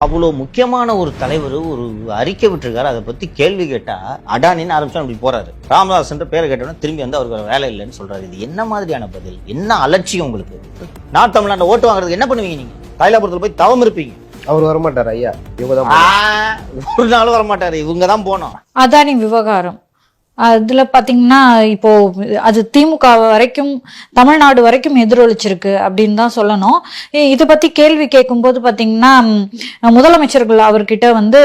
அவ்வளோ முக்கியமான ஒரு தலைவர் ஒரு அறிக்கை விட்டுருக்காரு. அதை பத்தி கேள்வி கேட்டா அடானின்னு ஆரம்பிச்சா அப்படி போறாரு. ராமதாஸ்ன்ற பேரை கேட்டோன்னா திரும்பி வந்து அவருக்கு வேலை இல்லைன்னு சொல்றாரு. இது என்ன மாதிரியான பதில்? என்ன அலட்சியம் உங்களுக்கு? நான் தமிழ்நாட்டை ஓட்டு வாங்குறதுக்கு என்ன பண்ணுவீங்க நீங்க? தைலாபுரத்தில் போய் தவம் இருப்பீங்க. அவர் வரமாட்டார் ஐயா. இவங்க தான் ஆ, ஒரு நாளும் வரமாட்டாரு. இவங்க தான் போனோம். அதானி விவகாரம். அதுல பாத்தீங்கன்னா இப்போ அது திமுக வரைக்கும் தமிழ்நாடு வரைக்கும் எதிரொலிச்சிருக்கு அப்படின்னு தான் சொல்லணும். இதை பத்தி கேள்வி கேட்கும்போது பாத்தீங்கன்னா முதலமைச்சர்கள் அவர்கிட்ட வந்து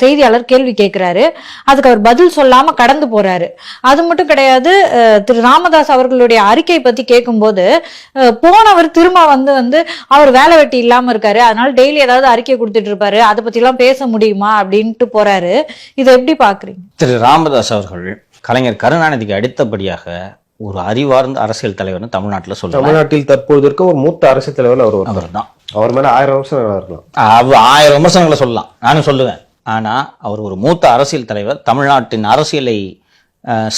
செய்தியாளர் கேள்வி கேட்குறாரு அதுக்கு அவர் பதில் சொல்லாம கடந்து போறாரு. அது மட்டும் கிடையாது அஹ், திரு ராமதாஸ் அவர்களுடைய அறிக்கை பத்தி கேட்கும்போது போனவர் திரும்ப வந்து வந்து அவர் வேலை வெட்டி இல்லாம இருக்காரு. அதனால டெய்லி ஏதாவது அறிக்கை கொடுத்துட்டு இருப்பாரு. அதை பத்தி எல்லாம் பேச முடியுமா அப்படின்ட்டு போறாரு. இதை எப்படி பாக்குறீங்க? திரு ராமதாஸ் அவர்கள் கலைஞர் கருணாநிதிக்கு அடுத்தபடியாக ஒரு அறிவார்ந்த அரசியல் தலைவர்னு தமிழ்நாட்டில் சொல்றாங்க தமிழ்நாட்டில் தற்பொழுது இருக்க ஒரு மூத்த அரசியல் தலைவர் அவர். அவர் தான் அவர் மேல ஆயிரம் நல்லா இருக்கலாம். அவ ஆயிரம் விமர்சனங்களை சொல்லலாம். நானும் சொல்லுவேன். ஆனா அவர் ஒரு மூத்த அரசியல் தலைவர். தமிழ்நாட்டின் அரசியலை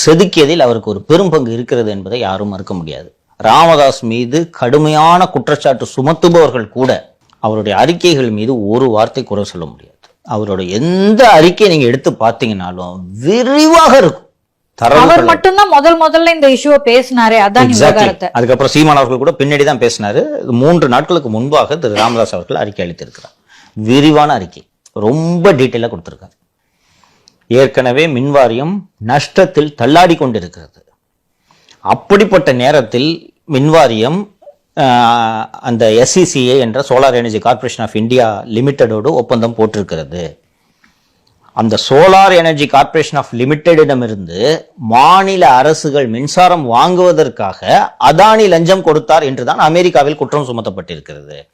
செதுக்கியதில் அவருக்கு ஒரு பெரும் பங்கு இருக்கிறது என்பதை யாரும் மறுக்க முடியாது. ராமதாஸ் மீது கடுமையான குற்றச்சாட்டு சுமத்துபவர்கள் கூட அவருடைய அறிக்கைகள் மீது ஒரு வார்த்தை குறை சொல்ல முடியாது. அவரோட எந்த அறிக்கையை நீங்க எடுத்து பார்த்தீங்கன்னாலும் விரிவாக இருக்கும். அவர் மட்டும்தான் முதல் முதல்ல இந்த இஷ்யூவை பேசினாரே அதான் அதுக்கப்புறம் சீமான் அவர்கள் கூட பின்னாடி தான் பேசினாரு. மூன்று நாட்களுக்கு முன்பாக திரு ராமதாஸ் அவர்கள் அறிக்கை அளித்திருக்கிறார். விரிவான அறிக்கை. ரொம்ப டீட்டெயிலாக கொடுத்திருக்காரு. ஏற்கனவே மின்வாரியம் நஷ்டத்தில் தள்ளாடி கொண்டிருக்கிறது. அப்படிப்பட்ட நேரத்தில் மின்வாரியம் அந்த எஸ்சிசிஏ என்ற solar energy corporation of India லிமிடெடோடு ஒப்பந்தம் போட்டிருக்கிறது. அந்த சோலார் எனர்ஜி கார்ப்பரேஷன் ஆஃப் லிமிடெடிடமிருந்து மாநில அரசுகள் மின்சாரம் வாங்குவதற்காக அதானி லஞ்சம் கொடுத்தார் என்றுதான் அமெரிக்காவில் குற்றம் சுமத்தப்பட்டிருக்கிறது.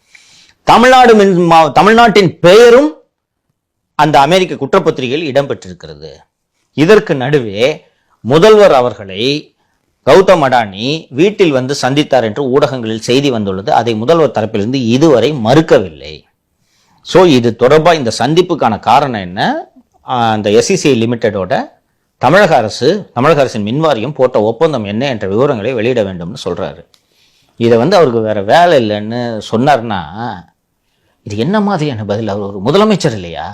தமிழ்நாடு மின் மா- தமிழ்நாட்டின் பெயரும் அந்த அமெரிக்க குற்றப்பத்திரிகையில் இடம்பெற்றிருக்கிறது. இதற்கு நடுவே முதல்வர் அவர்களை கௌதம் அடானி வீட்டில் வந்து சந்தித்தார் என்று ஊடகங்களில் செய்தி வந்துள்ளது. அதை முதல்வர் தரப்பிலிருந்து இதுவரை மறுக்கவில்லை. ஸோ இது தொடர்பாக இந்த சந்திப்புக்கான காரணம் என்ன? அந்த எஸ்இசிஐ லிமிட்டடோட தமிழக அரசு தமிழக அரசின் மின்வாரியம் போட்ட ஒப்பந்தம் என்ன என்ற விவரங்களை வெளியிட வேண்டும்னு சொல்கிறாரு இதை வந்து அவருக்கு வேறு வேலை இல்லைன்னு சொன்னார்னா இது என்ன மாதிரியான பதில்? அவர் ஒரு முதலமைச்சர் இல்லையா?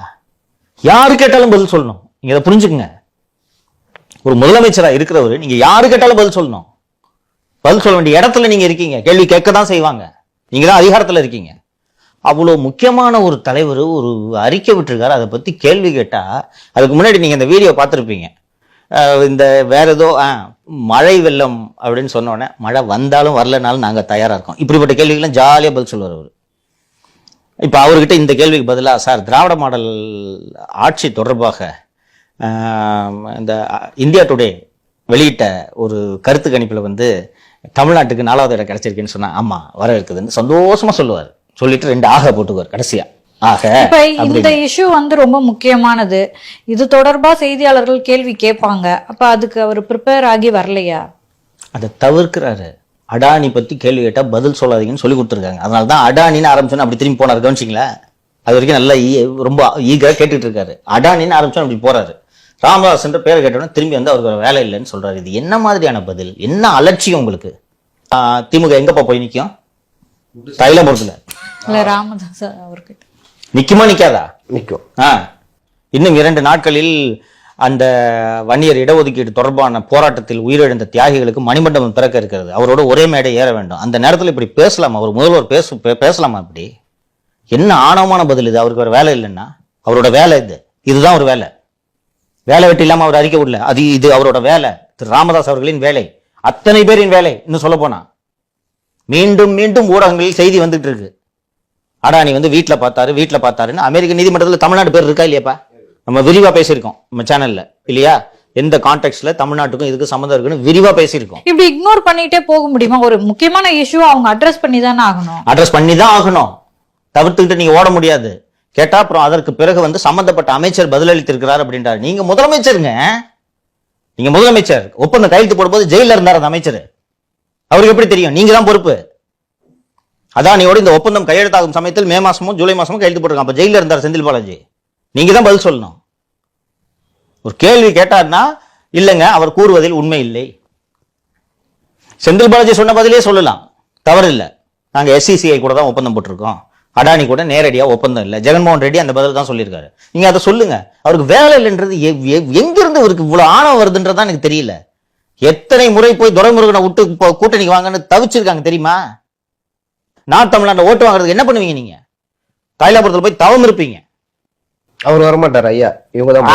யார் கேட்டாலும் பதில் சொல்லணும். நீங்கள் இதை புரிஞ்சுக்குங்க. ஒரு முதலமைச்சராக இருக்கிறவர் நீங்கள் யார் கேட்டாலும் பதில் சொல்லணும். பதில் சொல்ல வேண்டிய இடத்துல நீங்கள் இருக்கீங்க. கேள்வி கேட்க தான் செய்வாங்க. நீங்கள் தான் அதிகாரத்தில் இருக்கீங்க. அவ்வளோ முக்கியமான ஒரு தலைவர் ஒரு அறிக்கை விட்டுருக்காரு. அதை பற்றி கேள்வி கேட்டால் அதுக்கு முன்னாடி நீங்கள் இந்த வீடியோ பார்த்துருப்பீங்க. இந்த வேற ஏதோ ஆ, மழை வெள்ளம் அப்படின்னு சொன்னோடனே மழை வந்தாலும் வரலனாலும் நாங்கள் தயாராக இருக்கோம். இப்படிப்பட்ட கேள்விகள்லாம் ஜாலியாக பதில் சொல்லுவார் அவர். இப்போ அவர்கிட்ட இந்த கேள்விக்கு பதிலாக சார் திராவிட மாடல் ஆட்சி தொடர்பாக இந்த இந்தியா டுடே வெளியிட்ட ஒரு கருத்து கணிப்பில் வந்து தமிழ்நாட்டுக்கு நாலாவது இடம் கிடச்சிருக்குன்னு சொன்னால் ஆமாம் வர இருக்குதுன்னு சந்தோஷமாக சொல்லுவார். சொல்லிட்டு ரெண்டு ஆக போட்டுக்குவார் கடைசியா. ஆக இப்ப இந்த. இஷ்யூ வந்து ரொம்ப முக்கியமானது. இது தொடர்பா செய்தியாளர்கள் கேள்வி கேட்பாங்க. அப்ப அதுக்கு அவர் ப்ரிப்பேர் ஆகி வரலையா? அதை தவிர்க்கிறாரு. அடானி பத்தி கேள்வி கேட்டா பதில் சொல்லாதீங்கன்னு சொல்லி கொடுத்துருக்காங்க. அதனால தான் அடானின்னு ஆரம்பிச்சோன்னு அப்படி திரும்பி போனார். கவனிச்சிங்களா? அது வரைக்கும் நல்லா ரொம்ப ஈகரா கேட்டுட்டு இருக்காரு. அடானின்னு ஆரம்பிச்சோன்னு அப்படி போறாரு. ராமதாஸ்ன்ற பேரை கேட்டோன்னே திரும்பி வந்து அவருக்கு வேலை இல்லைன்னு சொல்றாரு. இது என்ன மாதிரியான பதில்? என்ன அலட்சியம் உங்களுக்கு? திமுக எங்கப்பா போய் நிக்கும்? தைலபுரத்துல இல்ல ராமதாஸ் அவர்கிட்ட. நிக்குமா நிக்காதா? நிக்கும். ஆ. இன்னும் இரண்டு நாட்களில் அந்த வன்னியர் இடஒதுக்கீடு தொடர்பான போராட்டத்தில் உயிரிழந்த தியாகிகளுக்கு மணிமண்டபம் திறக்க இருக்கிறது. அவரோட ஒரே மேடை ஏற வேண்டும். அந்த நேரத்தில் இப்படி பேசலாமா? அவர் முதல்வர் பேச பேசலாமா இப்படி? என்ன ஆணவமான பதில் இது? அவருக்கு வேற வேலை இல்லைன்னா? அவரோட வேலை இது. இதுதான் ஒரு வேலை. வேலை வெட்டி இல்லாம அவர் அறிக்கை விடல. அது இது அவரோட வேலை. திரு ராமதாஸ் அவர்களின் வேலை. அத்தனை பேரின் வேலை. இன்னும் சொல்ல போனா. மீண்டும் மீண்டும் ஊடகங்களில் செய்தி வந்துட்டு இருக்கு. அடானி வந்து வீட்ல பார்த்தாரு வீட்ல பார்த்தாருன்னு அமெரிக்க நீதிமன்றத்துல தமிழ்நாடு பேர் இருக்கா இல்லையாப்பா? நம்ம விரிவா பேசியிருக்கோம் நம்ம சேனல்ல இல்லையா? எந்த கான்டெக்ட்ல தமிழ்நாட்டுக்கும் இதுக்கு சம்மந்தம் இருக்குன்னு விரிவா பேசியிருக்கோம். இப்படி இக்னோர் பண்ணிட்டே போக முடியுமா? ஒரு முக்கியமான இஷ்யூ அவங்க அட்ரஸ் பண்ணி தானே ஆகணும். அட்ரஸ் பண்ணி தான் ஆகணும். தவிர்த்துக்கிட்டு நீங்க ஓட முடியாது. கேட்டா அப்புறம் அதற்கு பிறகு வந்து சம்பந்தப்பட்ட அமைச்சர் பதிலளித்திருக்கிறார் அப்படின்றாரு. நீங்க முதலமைச்சருங்க. நீங்க முதலமைச்சர் ஒப்பந்தம் கையெழுத்து போடும்போது ஜெயில இருந்தார் அந்த அமைச்சர். அவருக்கு எப்படி தெரியும்? நீங்க தான் பொறுப்பு. அதானியோட இந்த ஒப்பந்தம் கையெழுத்தாகும் சமயத்தில் மே மாசமும் ஜூலை மாசமும் கையெழுத்து போட்டிருக்காங்க. அப்ப ஜெயில இருந்தார் செந்தில் பாலாஜி. நீங்க தான் பதில் சொல்லணும். ஒரு கேள்வி கேட்டார்னா இல்லைங்க அவர் கூறுவதில் உண்மை இல்லை. செந்தில் பாலாஜி சொன்ன பதிலே சொல்லலாம். தவறு இல்லை. நாங்கள் எஸ்சிசிஐ கூட தான் ஒப்பந்தம் போட்டிருக்கோம். அடானி கூட நேரடியாக ஒப்பந்தம் இல்லை. ஜெகன்மோகன் ரெட்டி அந்த பதில் தான் சொல்லியிருக்காரு. நீங்கள் அதை சொல்லுங்க. அவருக்கு வேலை இல்லைன்றது எங்கிருந்து இவருக்கு இவ்வளோ ஆணவம் வருதுன்றதான் எனக்கு தெரியல. எத்தனை முறை போய் துரைமுருகனை விட்டு கூட்டணிக்கு வாங்கன்னு தவிச்சிருக்காங்க தெரியுமா? நான் தமிழ்நாட்டை ஓட்டு வாங்குறதுக்கு என்ன பண்ணுவீங்க நீங்க? கைலாபுரத்துல போய் தவம் இருப்பீங்க. அவர் வரமாட்டார் ஐயா. இவங்க தான்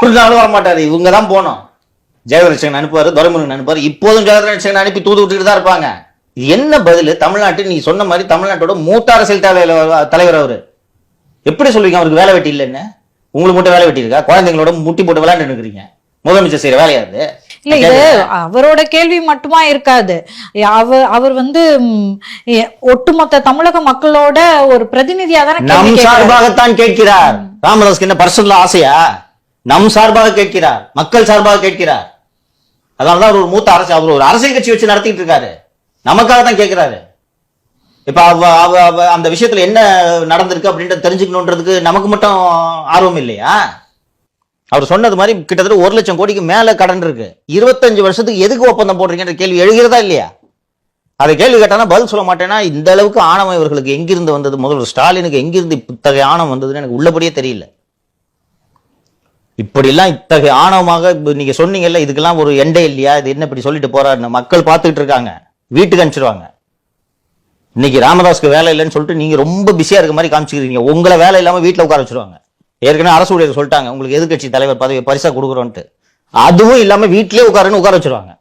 ஒரு நாளும் வர மாட்டாரு இவங்க தான் போனோம் ஜெயவரட்சகன் அனுப்புவாரு துரைமுருகன் அனுப்புவாரு. இப்போதும் ஜெயவரட்சகன் அனுப்பி தூது விட்டுட்டு தான் இருப்பாங்க. இது என்ன பதில்? தமிழ்நாட்டு நீ சொன்ன மாதிரி தமிழ்நாட்டோட மூத்த அரசியல் தலைவர் தலைவர் அவரு. எப்படி சொல்லுவீங்க அவருக்கு வேலை வெட்டி இல்லைன்னு? உங்களுக்கு மட்டும் வேலை வெட்டி இருக்கா? குழந்தைங்களோட முட்டி போட்டு விளையாண்டு இருக்கிறீங்க. முதலமைச்சர் செய்யற வேலையா அது? இல்ல இது அவரோட கேள்வி மட்டுமா இருக்காது. அவர் அவர் வந்து ஒட்டுமொத்த தமிழக மக்களோட ஒரு பிரதிநிதியா தானே. சார்பாகத்தான் கேட்கிறார். ராமதாஸ்க்கு என்ன பர்சனல் ஆசையா? நம் சார்பாக கேட்கிறார். மக்கள் சார்பாக கேட்கிறார். அதனாலதான் அவர் ஒரு மூத்த அரசு அவர் ஒரு அரசியல் கட்சி வச்சு நடத்திட்டு இருக்காரு. நமக்காக தான் கேட்கிறாரு. இப்ப அவ அவ அவ அந்த விஷயத்துல என்ன நடந்திருக்கு அப்படின்றத தெரிஞ்சுக்கணுன்றதுக்கு நமக்கு மட்டும் ஆர்வம் இல்லையா? அவர் சொன்னது மாதிரி கிட்டத்தட்ட ஒரு லட்சம் கோடிக்கு மேல கடன் இருக்கு. இருபத்தஞ்சு வருஷத்துக்கு எதுக்கு ஒப்பந்தம் போடுறீங்கன்ற கேள்வி எழுகிறதா இல்லையா? அதை கேள்வி கேட்டானா பதில் சொல்ல மாட்டேன்னா இந்த அளவுக்கு ஆணவம் இவர்களுக்கு எங்கிருந்து வந்தது? முதல்வர் ஸ்டாலினுக்கு எங்கிருந்து இத்தகைய ஆணவம் வந்ததுன்னு எனக்கு உள்ளபடியே தெரியல. இப்படிலாம் இத்தகைய ஆணவமாக நீங்க சொன்னீங்கல்ல இதுக்கெல்லாம் ஒரு எண்டே இல்லையா? இது என்ன இப்படி சொல்லிட்டு போறாருன்னு மக்கள் பார்த்துக்கிட்டு இருக்காங்க. வீட்டுக்கு அனுப்பிச்சிருவாங்க. இன்னைக்கு ராமதாஸ்க்கு வேலை இல்லைன்னு சொல்லிட்டு நீங்க ரொம்ப பிஸியா இருக்க மாதிரி காமிச்சிக்கிறீங்க. உங்களை வேலை இல்லாம வீட்டில் உட்கார வச்சிருவாங்க. ஏற்கனவே அரசு ஊழியர் சொல்லிட்டாங்க உங்களுக்கு எதிர்கட்சி தலைவர் பதவி பரிசா கொடுக்குறோன்ட்டு. அதுவும் இல்லாம வீட்டிலே உட்காருன்னு உட்கார வச்சிருவாங்க.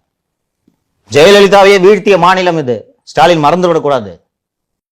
ஜெயலலிதாவையே வீழ்த்திய மாநிலம் இது. ஸ்டாலின் மறந்து விடக்கூடாது